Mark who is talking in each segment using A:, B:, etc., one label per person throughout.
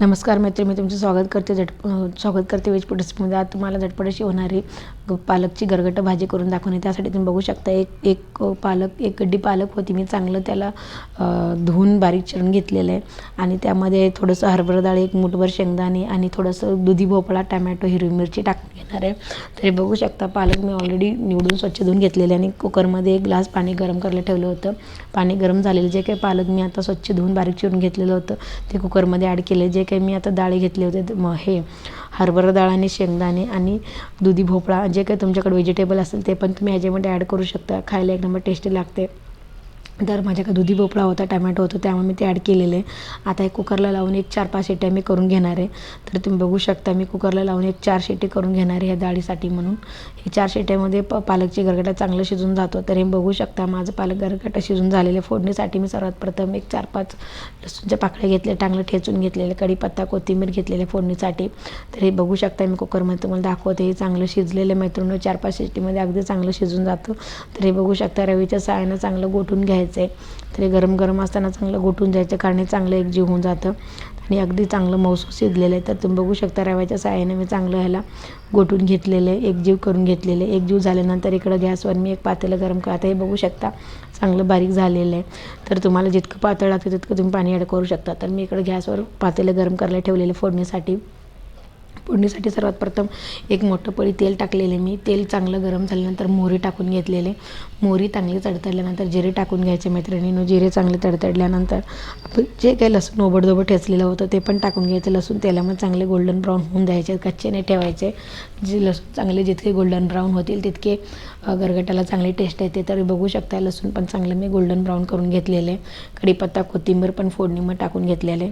A: नमस्कार मैत्री मी तुमचं स्वागत करते. झट स्वागत करते वेज रेसिपीमध्ये आज तुम्हाला झटपट अशी होणारी पालकची गरगट भाजी करून दाखवणे. त्यासाठी तुम्ही बघू शकता एक एक पालक एक गड्डी पालक होती. मी चांगलं त्याला धुवून बारीक चिरून घेतलेलं आहे. आणि त्यामध्ये थोडंसं हरभरा डाळ एक मुठभर शेंगदाणे आणि थोडंसं दुधी भोपळा टमॅटो हिरवी मिरची टाकून घेणार आहे. तरी बघू शकता पालक मी ऑलरेडी निवडून स्वच्छ धुवून घेतलेले आणि कुकरमध्ये एक ग्लास पाणी गरम करायला ठेवलं होतं. पाणी गरम झालेलं जे काही पालक मी आता स्वच्छ धुवून बारीक चिरून घेतलेलं होतं ते कुकरमध्ये ॲड केले जे काही मी आता डाळी घेतले होते म- हे हरभरा डाळ आणि शेंगदाणे आणि दुधी भोपळा जे काही तुमच्याकडे व्हेजिटेबल असेल ते पण तुम्ही ह्याच्यामध्ये ॲड करू शकता. खायला एक नंबर टेस्टी लागते. तर माझ्याकडे दुधी भोपळा होता टमॅटो होतं त्यामुळे मी ते ॲड केलेले. आहे आता हे कुकरला लावून एक चार पाच शिट्ट्या मी करून घेणार आहे. तर तुम्ही बघू शकता मी कुकरला लावून एक चार शिट्टी करून घेणार आहे ह्या डाळीसाठी म्हणून. हे चार शिट्ट्यामध्ये प पालकची गरगटा चांगलं शिजून जातो. तर हे बघू शकता माझं पालक गरगटा शिजून झालेले फोडणीसाठी मी सर्वात प्रथम एक चार पाच लसूणच्या पाकळ्या घेतल्या चांगलं ठेचून घेतलेले कढीपत्ता कोथिंबीर घेतलेले फोडणीसाठी. तर हे बघू शकता मी कुकरमध्ये तुम्हाला दाखवते हे चांगलं शिजलेलं मैत्रिणी चार पाच शिट्टीमध्ये अगदी चांगलं शिजून जातं. तर हे बघू शकता रवीच्या सहाय्यानं चांगलं गोठून घ्यायचं. आहे तर हे गरम गरम असताना चांगलं गोठून जायचं. कारण हे चांगलं एकजीव होऊन जातं. आणि अगदी चांगलं मौसूद शिजलेलं आहे. तर तुम्ही बघू शकता रव्याच्या साहाय्याने मी चांगलं ह्याला गोठून घेतलेलं आहे. एकजीव करून घेतलेलं आहे. एकजीव झाल्यानंतर इकडं गॅसवर मी एक पातेलं गरम करत हे बघू शकता चांगलं बारीक झालेलं आहे. तर तुम्हाला जितकं पातळ लागतं तितकं तुम्ही पाणी ॲड करू शकता. तर मी इकडं गॅसवर पातेलं गरम करायला ठेवलेलं फोडणीसाठी. फोडणीसाठी सर्वात प्रथम एक मोठं पळी तेल टाकलेले मी. तेल चांगलं गरम झाल्यानंतर मोहरी टाकून घेतलेले. मोहरी चांगली तडतडल्यानंतर जिरे टाकून घ्यायचे मैत्रिणीनं. जिरे चांगले तडतडल्यानंतर आपण जे काही लसूण ओबडधोबड ठेचलेलं होतं ते पण टाकून घ्यायचं. लसूण तेलामध्ये चांगले गोल्डन ब्राऊन होऊन द्यायचे कच्चे नाही ठेवायचे. जे लसूण चांगले जितके गोल्डन ब्राऊन होतील तितके गरगटाला चांगली टेस्ट येते. तर बघू शकता लसूण पण चांगलं मी गोल्डन ब्राऊन करून घेतलेले. कढीपत्ता कोथिंबीर पण फोडणीमध्ये टाकून घेतलेले.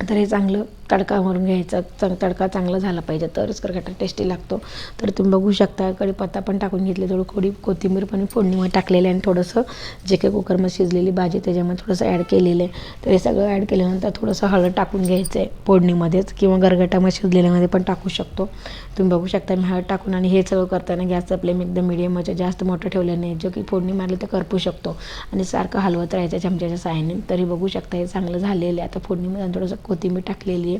A: तर हे चांगलं तडका मारून घ्यायचा चांग तडका चांगला झाला पाहिजे तरच करगटा टेस्टी लागतो. तर तुम्ही बघू शकता कढीपत्ता पण टाकून घेतले थोडं कोडी कोथिंबीर पण फोडणीमध्ये टाकलेली आहे आणि थोडंसं जे काही कुकरमध्ये शिजलेली भाजी त्याच्यामध्ये थोडंसं ॲड केलेलं आहे. तर हे सगळं ॲड केल्यानंतर थोडंसं हळद टाकून घ्यायचं आहे फोडणीमध्येच किंवा गरगटामध्ये शिजलेल्यामध्ये पण टाकू शकतो. तुम्ही बघू शकता मी हळद टाकून आणि हे सगळं करताना गॅसचा फ्लेम एकदम मिडियम म्हणजे जास्त मोठं ठेवलं नाही जो की फोडणी मारली तर करपू शकतो. आणि सारखं हलवत राहायचं चमच्याच्या साहाय्याने. तरी बघू शकता हे चांगलं झालेलं आहे. आता फोडणीमध्ये थोडंसं कोथिंबीर टाकलेली आहे.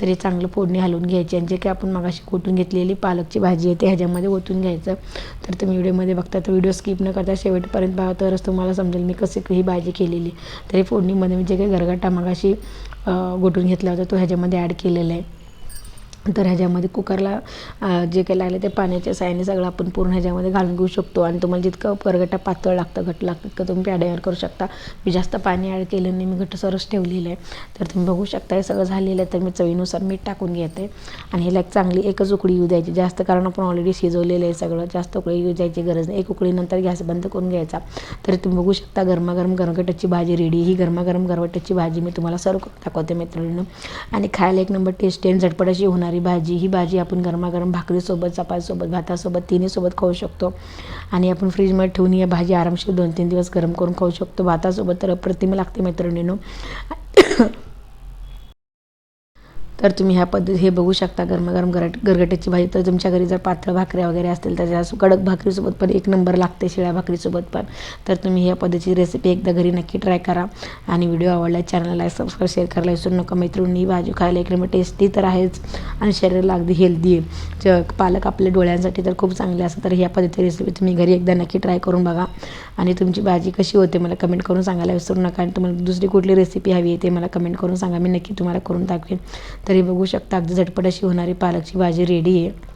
A: तर हे चांगलं फोडणी हलवून घ्यायची. आणि जे काही आपण मगाशी कोटून घेतलेली पालकची भाजी आहे ते ह्याच्यामध्ये ओतून घ्यायचं. तर तुम्ही व्हिडिओमध्ये बघता तर व्हिडिओ स्किप न करता शेवटपर्यंत पाहा. तरच तुम्हाला समजेल मी कशी ही भाजी केलेली. तरी फोडणीमध्ये मी जे काही गरगाटा मगाशी गोटून घेतला होता तो ह्याच्यामध्ये ॲड केलेला आहे. तर ह्याच्यामध्ये कुकरला जे काही लागले ते पाण्याच्या साहाय्याने सगळं आपण पूर्ण ह्याच्यामध्ये घालून घेऊ शकतो. आणि तुम्हाला जितकं परगटा पातळ लागतं घट लागतं तितकं तुम्ही ॲड ॲड करू शकता. मी जास्त पाणी ॲड केलं नाही मी घट्टसरच ठेवलेलं आहे. तर तुम्ही बघू शकता हे सगळं झालेलं आहे. तर मी चवीनुसार मीठ टाकून घेते. आणि ह्याला एक चांगली एकच उकळी येऊ द्यायची. जास्त कारण आपण ऑलरेडी शिजवलेलं आहे सगळं. जास्त उकळी येऊ द्यायची गरज नाही. एक उकळीनंतर गॅस बंद करून घ्यायचा. तर तुम्ही बघू शकता गरमागरम गरगटाची भाजी रेडी ही गरमागरम गरगटाची भाजी मी तुम्हाला सर्व करून दाखवते मित्रांनो. आणि खायला एक नंबर टेस्टी आणि झटपट अशी होणार भाजी ही भाजी आपण गरमागरम भाकरीसोबत चपातीसोबत भातासोबत तिन्हीसोबत खाऊ शकतो. आणि आपण फ्रीजमध्ये ठेवून ही भाजी आरामशीर दोन तीन दिवस गरम करून खाऊ शकतो. भातासोबत तर अप्रतिम लागते मैत्रिणीनो. तर तुम्ही ह्या पद्धत हे बघू शकता गरमागरम गरट गरगट्याची भाजी. तर तुमच्या घरी जर पातळ भाकऱ्या वगैरे असतील तर त्या कडक भाकरीसोबत पण एक नंबर लागते शिळ्या भाकरीसोबत पण. तर तुम्ही ह्या पद्धतीची रेसिपी एकदा घरी नक्की ट्राय करा. आणि व्हिडिओ आवडला चॅनलला सबस्क्राईब शेअर करायला विसरू नका. मैत्रिणी भाजी खायला एक नंबर टेस्टी तर आहेच. आणि शरीराला अगदी हेल्दी आहे. ज पालक आपल्या डोळ्यांसाठी तर खूप चांगले असतात. तर ह्या पद्धतीची रेसिपी तुम्ही घरी एकदा नक्की ट्राय करून बघा. आणि तुमची भाजी कशी होते मला कमेंट करून सांगायला विसरू नका. आणि तुम्हाला दुसरी कुठली रेसिपी हवी आहे ते मला कमेंट करून सांगा. मी नक्की तुम्हाला करून दाखवेन. तरी बघू शकता. अगदी झटपट अशी होणारी पालकची भाजी रेडी आहे.